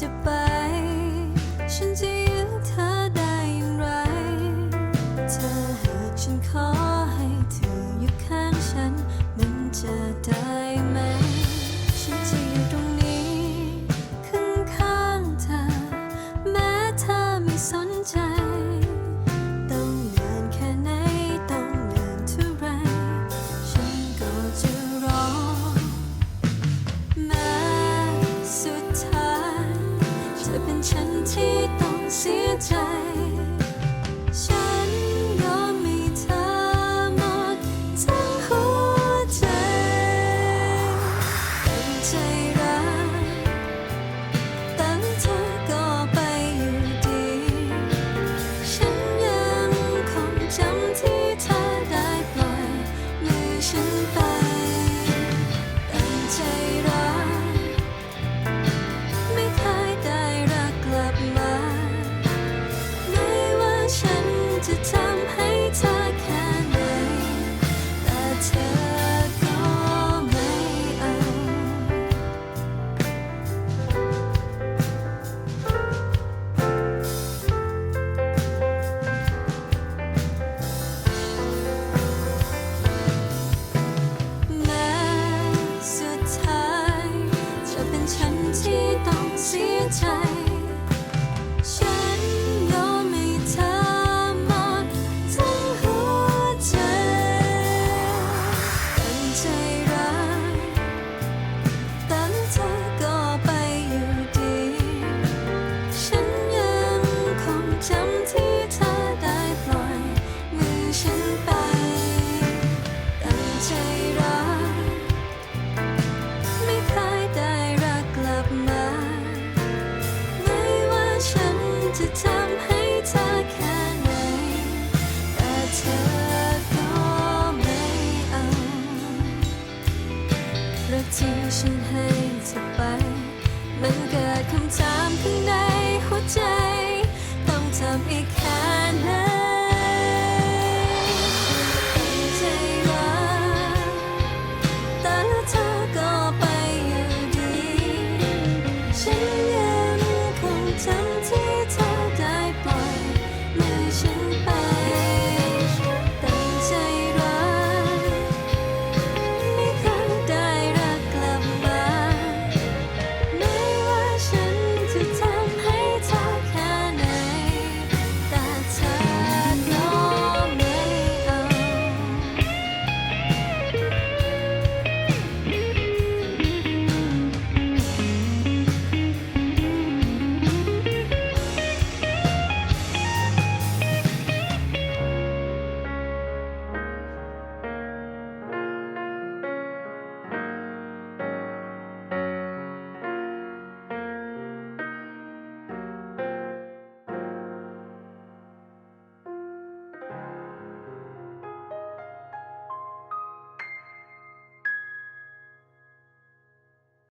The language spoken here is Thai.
จะไป ฉันจะยื้เธอได้อย่างไร เธอหากฉันขอ ใจ ฉันยอมให้เธอหมดทั้งหัวใจ รักที่ฉันให้เธอไป มันเกิดคำถามข้างในหัวใจ ต้องทำอีกแค่ไหน